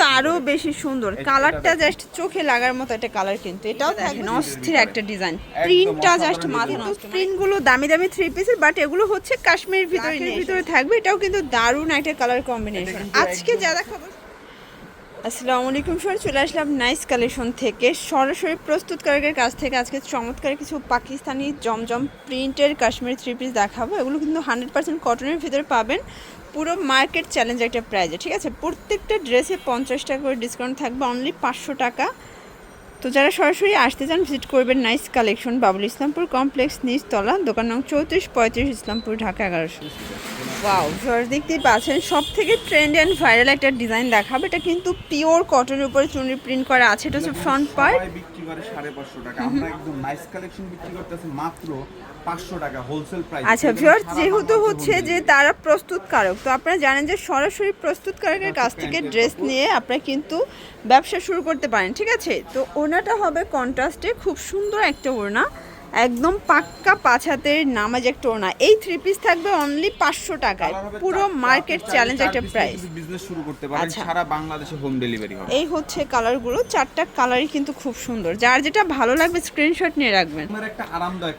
কিন্তু আরও বেশি সুন্দর। কালারটা জাস্ট চোখে লাগার মতো একটা কালার কিন্তু। এটাও দেখেন অস্থির একটা ডিজাইন প্রিন্টটা জাস্ট মাথা নষ্ট। প্রিন্টগুলো দামি দামি থ্রি পিসের বাট এগুলো হচ্ছে কাশ্মীর ভিতরে ভিতরে থাকবে। এটাও কিন্তু দারুণ একটা কালার কম্বিনেশন আজকে যা দেখাবো আসসালামু আলাইকুম স্যার চলে আসলাম নাইস কালেকশন থেকে। সরাসরি প্রস্তুতকারকের কাছ থেকে আজকে চমৎকার কিছু পাকিস্তানি জমজম প্রিন্টের কাশ্মীর থ্রি পিস দেখাবো। এগুলো কিন্তু হান্ড্রেড পার্সেন্ট কটনের ভিতরে পাবেন। পুরো মার্কেট চ্যালেঞ্জ একটা প্রাইজে ঠিক আছে? প্রত্যেকটা ড্রেসে পঞ্চাশ টাকা করে ডিসকাউন্ট থাকবে অনলি পাঁচশো টাকা। তো যারা সরাসরি আসতে চান ভিজিট করবেন nice collection Babul Islampur complex নিচতলা দোকান নং চৌত্রিশ পঁয়ত্রিশ ইসলামপুর ঢাকা এগারোশো। ওয়াও ভিউয়ার্স দেখতেই পাচ্ছেন সব থেকে ট্রেন্ড অ্যান্ড ভাইরাল একটা ডিজাইন দেখাবে। এটা কিন্তু পিওর কটনের উপরে চুনরি প্রিন্ট করা আছে এটা হচ্ছে ফ্রন্ট পার্ট বিক্রি করে সাড়ে পাঁচশো টাকা। আমরা একদম নাইস কালেকশন বিক্রি করতেছি মাত্র পাঁচশো টাকা হোলসেল প্রাইস আচ্ছা ভিউয়ার্স যেহেতু হচ্ছে যে তারা প্রস্তুতকারক তো আপনারা জানেন যে সরাসরি প্রস্তুতকারকের কাছ থেকে ড্রেস নিয়ে আপনারা কিন্তু ব্যবসা শুরু করতে পারেন ঠিক আছে? তো ওনাটা হবে কন্ট্রাস্টে খুব সুন্দর একটা ওড়না। একদম পাক্কা পাঁচ হাতের নামাজ একটা ওড়না। এই থ্রি পিস থাকবে অনলি পাঁচশো টাকায়। পুরো মার্কেট চ্যালেঞ্জ একটা প্রাইস বিজনেস শুরু করতে পারেন। আচ্ছা। সারা বাংলাদেশে হোম ডেলিভারি হবে। এই হচ্ছে কালারগুলো চারটা কালারই কিন্তু খুব সুন্দর। যার যেটা ভালো লাগবে স্ক্রিনশট নিয়ে রাখবেন। একটা আরামদায়ক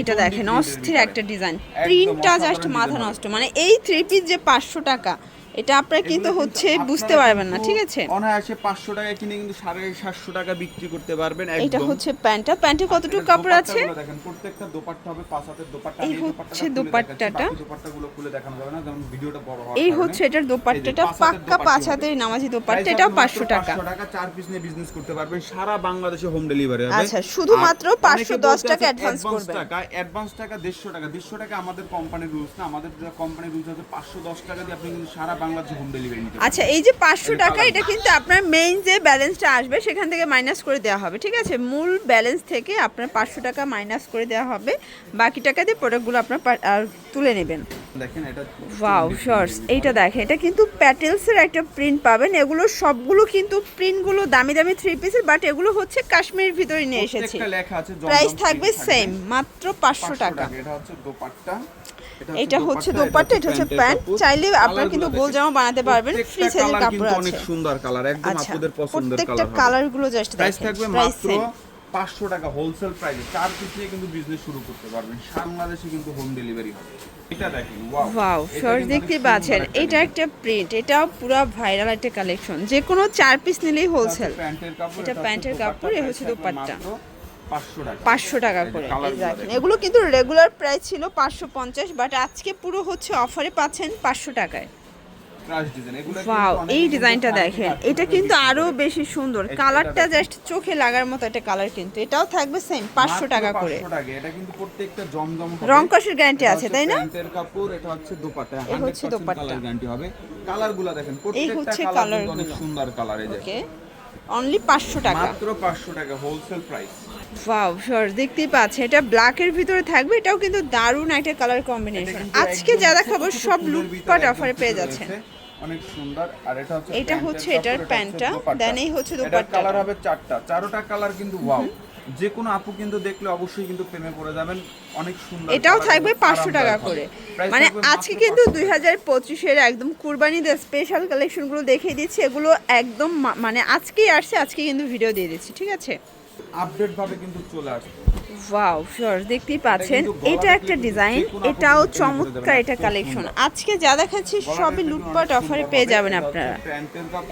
এটা দেখেন অস্থির একটা ডিজাইন প্রিন্টটা জাস্ট মাথা নষ্ট। মানে এই থ্রি পিস যে পাঁচশো টাকা এটা আপনারা কিন্তু হচ্ছে বুঝতে পারবেন না ঠিক আছে? অনায়াসে পাঁচশো টাকা কিনে কিন্তু সাড়ে সাতশো টাকা বিক্রি করতে পারবেন এটা হচ্ছে প্যান্টটা। প্যান্টে কতটুকু কাপড় আছে? দেখেন প্রত্যেকটা দোপাট্টা হবে পাঁচ হাতের দোপাট্টা এই হচ্ছে দোপাট্টাটা। বাকি দোপাট্টাগুলো খুলে দেখানো যাবে না যেমন ভিডিওটা বড় হওয়ার এই হচ্ছে এটার দোপাট্টাটা পাক্কা পাঁচ হাতের নামাজি দোপাট্টা এটাও পাঁচশো টাকা। 500 টাকা চার পিস নিয়ে বিজনেস করতে পারবেন সারা বাংলাদেশে হোম ডেলিভারি হবে। আচ্ছা, শুধুমাত্র আর 510 অনেকে বলতে টাকা অ্যাডভান্স করবেন। টাকা অ্যাডভান্স টাকা 150 টাকা 150 টাকা আমাদের কোম্পানির রুলস না আমাদের কোম্পানির রুলস আছে 510 টাকা দিয়ে আপনি কিন্তু সারা বাংলাদেশে হোম ডেলিভারি নিতে আচ্ছা এই যে পাঁচশো টাকা এটা কিন্তু আপনার মেইন যে ব্যালেন্সটা আসবে সেখান থেকে মাইনাস করে দেওয়া হবে ঠিক আছে? মূল ব্যালেন্স থেকে আপনার পাঁচশো টাকা মাইনাস করে দেওয়া হবে। বাকি টাকা দিয়ে প্রোডাক্টগুলো আপনার আর তুলে নেবেন। দেখেন এটা ওয়াও শর্টস এইটা দেখেন এটা কিন্তু প্যাটেলসের একটা প্রিন্ট পাবেন। এগুলো সবগুলো কিন্তু প্রিন্টগুলো দামি দামি থ্রি পিসের বাট এগুলো হচ্ছে কাশ্মীরের ভিতরে নিয়ে এসেছি। প্রাইস থাকবে সেম মাত্র পাঁচশো টাকা এটা হচ্ছে দোপাট্টা। এটা হচ্ছে দোপাট্টা এটা হচ্ছে প্যান্ট। চাইলে আপনারা কিন্তু গোল জামা বানাতে পারবেন ফ্রি সাইজের কাপড় আছে। অনেক সুন্দর কালার একদম আচ্ছা আপনাদের পছন্দের কালার প্রত্যেকটা কালারগুলো জাস্ট প্রাইস থাকবে মাত্র পাঁচশো টাকা হোলসেল প্রাইসে চার পিস নিয়ে কিন্তু বিজনেস শুরু করতে পারবেন। বাংলাদেশে কিন্তু হোম ডেলিভারি হবে। এটা দেখেন ওয়াও ওয়াও শর্ট দেখতে পাচ্ছেন। এটা একটা প্রিন্ট এটাও পুরো ভাইরাল একটা কালেকশন যে কোনো চার পিস নিলেই হোলসেল এটা প্যান্টের কাপড়, এ হচ্ছে দোপাট্টা। পাঁচশো টাকা। এই করে দেখেন। এগুলো কিন্তু রেগুলার প্রাইস ছিল পাঁচশো পঞ্চাশ বাট আজকে পুরো হচ্ছে অফারে পাচ্ছেন পাঁচশো টাকায়। ওয়াও এই ডিজাইনটা দেখেন। এটা কিন্তু আরও বেশি সুন্দর। কালারটা জাস্ট চোখে লাগার মতো একটা কালার কিন্তু। এটাও থাকবে সেম পাঁচশো টাকা করে। এটা কিন্তু প্রত্যেকটা জমজম রং কষের গ্যারান্টি আছে তাই না? কাপড় এটা হচ্ছে দোপাট্টা। এ হচ্ছে দোপাট্টা। কালার গ্যারান্টি হবে। কালারগুলো দেখেন প্রত্যেকটা কালার অনেক সুন্দর কালার এই যে। ওকে অনলি পাঁচশো টাকা। মাত্র 500 টাকা হোলসেল প্রাইস ওয়াও শর দেখতেই পাচ্ছে। এটা ব্ল্যাকের ভিতরে থাকবে এটাও কিন্তু দারুণ একটা কালার কম্বিনেশন আজকে যা দেখাবো সব লুটপাট অফারে পেয়ে যাচ্ছেন। অনেক সুন্দর আর এটা হচ্ছে এটা হচ্ছে এটার প্যান্টটা, then এই হচ্ছে কালার হবে চারটা। চারোটা কালার কিন্তু ওয়াও যে কোনো আপু কিন্তু দেখলে অবশ্যই কিন্তু প্রেমে পড়ে যাবেন। অনেক সুন্দর এটাও থাকবে কিন্তু পাঁচশো টাকা করে। মানে আজকে কিন্তু 500 দুই হাজার পঁচিশের একদম কুরবানিদের স্পেশাল কালেকশনগুলো দেখিয়ে দিচ্ছি। এগুলো একদম মানে আজকেই আসছে আজকে কিন্তু ভিডিও দিয়ে দিচ্ছি ঠিক আছে? আপডেট ভাবে কিন্তু চলে আসছে ওয়াও শিওর দেখতেই পাচ্ছেন। এটা একটা ডিজাইন এটাও চমৎকার এটা কালেকশন আজকে যা দেখাচ্ছি সবই লুটপাট অফারে পেয়ে যাবেন আপনারা।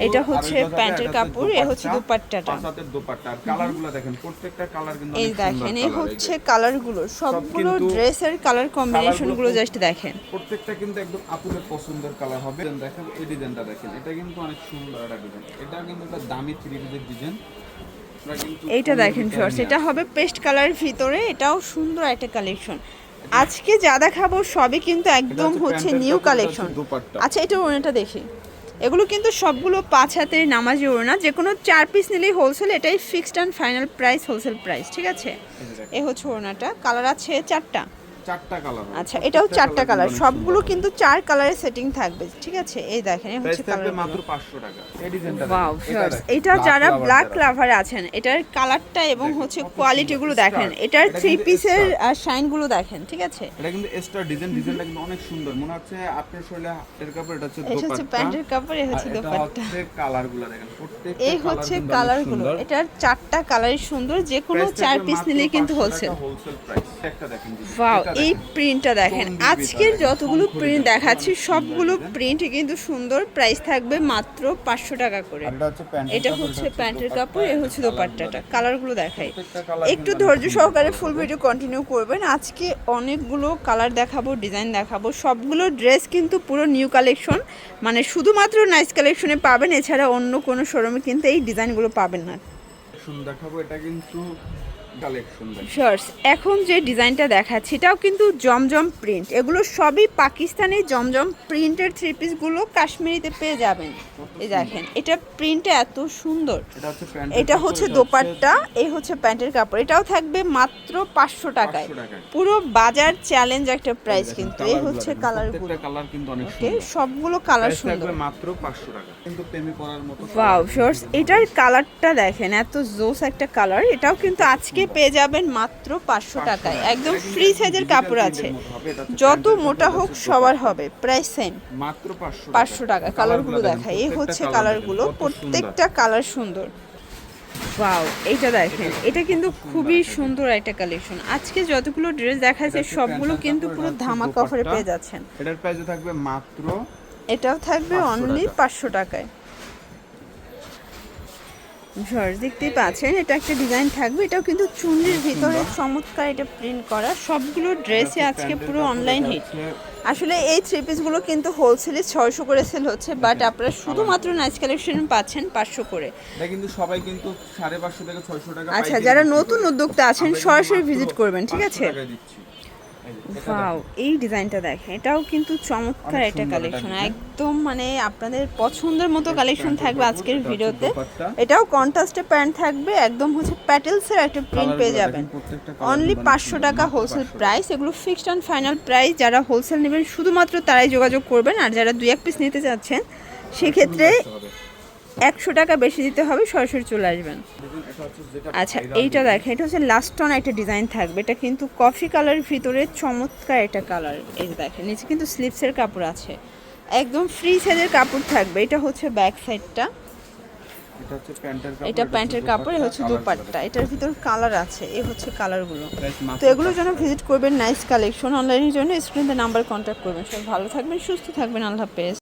এটা হচ্ছে প্যান্টের কাপড়, এ হচ্ছে দোপাট্টাটা। দোপাট্টা। কালারগুলো দেখেন প্রত্যেকটা কালার কিন্তু এই দেখেন এই হচ্ছে কালারগুলো। সবগুলো ড্রেসের কালার কম্বিনেশনগুলো colourগুলো জাস্ট দেখেন। প্রত্যেকটা কিন্তু একদম আপুদের পছন্দের কালার হবে। দেখেন এই ডিজাইনটা দেখেন। এটা কিন্তু অনেক সুন্দর একটা ডিজাইন এটা কিন্তু একটা দামি থ্রি ডিজাইন এইটা দেখেন শর্টস এটা হবে পেস্ট কালারের ভিতরে এটাও সুন্দর একটা কালেকশন আজকে যা দেখাবো সবই কিন্তু একদম হচ্ছে নিউ কালেকশন আচ্ছা এটা ওনাটা দেখি। এগুলো কিন্তু সবগুলো পাঁচ হাতের নামাজি ওড়না যে কোনো চার পিস নিলেই হোলসেল এটাই fixed and final price wholesale price ঠিক আছে? এ হচ্ছে ওড়নাটা কালার আছে চারটা। চারটা কালার আচ্ছা এটাও চারটা কালার সবগুলো কিন্তু চার কালারের সেটিং থাকবে ঠিক আছে? এই দেখেন এই হচ্ছে কালার মাত্র 500 টাকা। এই ডিজাইনটা ওয়াও এটা যারা ব্ল্যাক লাভার আছেন এটার কালারটা এবং হচ্ছে কোয়ালিটি গুলো দেখেন। এটার থ্রি পিসের star। শাইনগুলো দেখেন ঠিক আছে? এটা কিন্তু ডিজাইন ডিজাইনটা কিন্তু অনেক সুন্দর। মনে হচ্ছে আপনার শরীরে হাতের কাপড় এটা হচ্ছে এটা হচ্ছে প্যান্টের কাপড় হচ্ছে দোপাট্টা। হচ্ছে কালারগুলো দেখেন। প্রত্যেকটা এই হচ্ছে কিন্তু কালারগুলো। এটার চারটা কালারই সুন্দর যে কোনো চার পিস নিলেই কিন্তু 500 হোলসেল হোলসেল প্রাইস একটা দেখেন ওয়াও এই প্রিন্টটা দেখেন। আজকের যতগুলো প্রিন্ট দেখাচ্ছি সবগুলো প্রিন্ট কিন্তু সুন্দর প্রাইস থাকবে মাত্র পাঁচশো টাকা করে। এটা হচ্ছে প্যান্টের কাপড়, এ হচ্ছে দোপাট্টাটা। কালারগুলো দেখাই। একটু ধৈর্য সহকারে ফুল ভিডিও কন্টিনিউ করবেন। আজকে অনেকগুলো কালার দেখাবো ডিজাইন দেখাবো। সবগুলো ড্রেস কিন্তু পুরো নিউ কালেকশন মানে শুধুমাত্র নাইস কালেকশনে পাবেন এছাড়া অন্য কোনো শোরুমে কিন্তু এই ডিজাইনগুলো পাবেন না। সুন্দর দেখাবো এটা কিন্তু শর্টস এখন যে ডিজাইনটা দেখাচ্ছি এটাও কিন্তু জমজম প্রিন্ট এগুলো সবই পাকিস্তানি জমজম প্রিন্টের থ্রি পিসগুলো কাশ্মীরিতে পেয়ে যাবেন। এই দেখেন এটা প্রিন্টটা এত সুন্দর। এটা হচ্ছে দোপাট্টা এই হচ্ছে প্যান্টের কাপড়। এটাও থাকবে মাত্র পাঁচশো টাকায়। পুরো বাজার চ্যালেঞ্জ একটা প্রাইস কিন্তু। এই হচ্ছে প্রত্যেকটা কালার কিন্তু অনেক সবগুলো কালার সুন্দর। মাত্র 500 টাকা। কিন্তু প্রেমে পড়ার মতো ওয়াও শর্টস এটার কালারটা দেখেন এত জোস একটা কালার এটাও কিন্তু আজকে পেয়ে যাবেন মাত্র পাঁচশো টাকায়। একদম ফ্রি সাইজের কাপড় আছে। যত মোটা হোক সবার হবে প্রায় সেম মাত্র পাঁচশো টাকা। কালারগুলো দেখায় এই হচ্ছে কালারগুলো প্রত্যেকটা কালার সুন্দর। ওয়াও এইটা দেখেন এটা কিন্তু খুবই সুন্দর একটা কালেকশন আজকে যতগুলো ড্রেস দেখাচ্ছে সবগুলো কিন্তু পুরো ধামাকা অফারে পেয়ে যাচ্ছেন। এটার প্রাইস থাকবে মাত্র এটাও থাকবে অনলি পাঁচশো টাকায়। ঝড় দেখতেই পাচ্ছেন এটা একটা ডিজাইন থাকবে এটাও কিন্তু চুন্ডির ভিতরে চমৎকার এটা প্রিন্ট করা। সবগুলো ড্রেসে আজকে পুরো অনলাইন হিট আসলে এই থ্রি পিসগুলো কিন্তু হোলসেলে ছয়শো করে সেল হচ্ছে বাট আপনারা শুধুমাত্র নাইস কালেকশন পাচ্ছেন পাঁচশো করে। কিন্তু সবাই কিন্তু 550 থেকে 600 টাকা আচ্ছা যারা নতুন উদ্যোক্তা আছেন সরাসরি ভিজিট করবেন ঠিক আছে? ওয়াও এই ডিজাইনটা দেখেন এটাও কিন্তু চমৎকার একটা কালেকশন একদম মানে আপনাদের পছন্দের মতো কালেকশন থাকবে আজকের ভিডিওতে। এটাও কন্ট্রাস্টে প্যান্ট থাকবে একদম হচ্ছে প্যাটেলসের একটা প্রিন্ট পেয়ে যাবেন। অনলি পাঁচশো টাকা হোলসেল প্রাইস এগুলো ফিক্সড অ্যান্ড ফাইনাল প্রাইস যারা হোলসেল নেবেন শুধুমাত্র তারাই যোগাযোগ করবেন আর যারা দুই এক পিস নিতে চাচ্ছেন সেক্ষেত্রে। একশো টাকা বেশি দিতে হবে সরাসরি চলে আসবেন। আচ্ছা এইটা। দেখেন এটা হচ্ছে লাস্ট অন একটা ডিজাইন থাকবে। এটা কিন্তু কফি কালারের ভিতরে চমৎকার একটা কালার এই দেখেন নিচে কিন্তু স্লিপসের কাপড় আছে। একদম ফ্রি সাইজের কাপড় থাকবে এটা হচ্ছে ব্যাক সাইডটা এটা প্যান্টের কাপড়, হচ্ছে এ দোপাট্টা, এটার ভিতর কালার আছে এই হচ্ছে কালারগুলো তো এগুলোর জন্য ভিজিট করবেন নাইস কালেকশন অনলাইনের জন্য। স্ক্রিনে নাম্বার কন্ট্যাক্ট করবেন। সব ভালো থাকবেন সুস্থ থাকবেন আল্লাহ হাফেজ।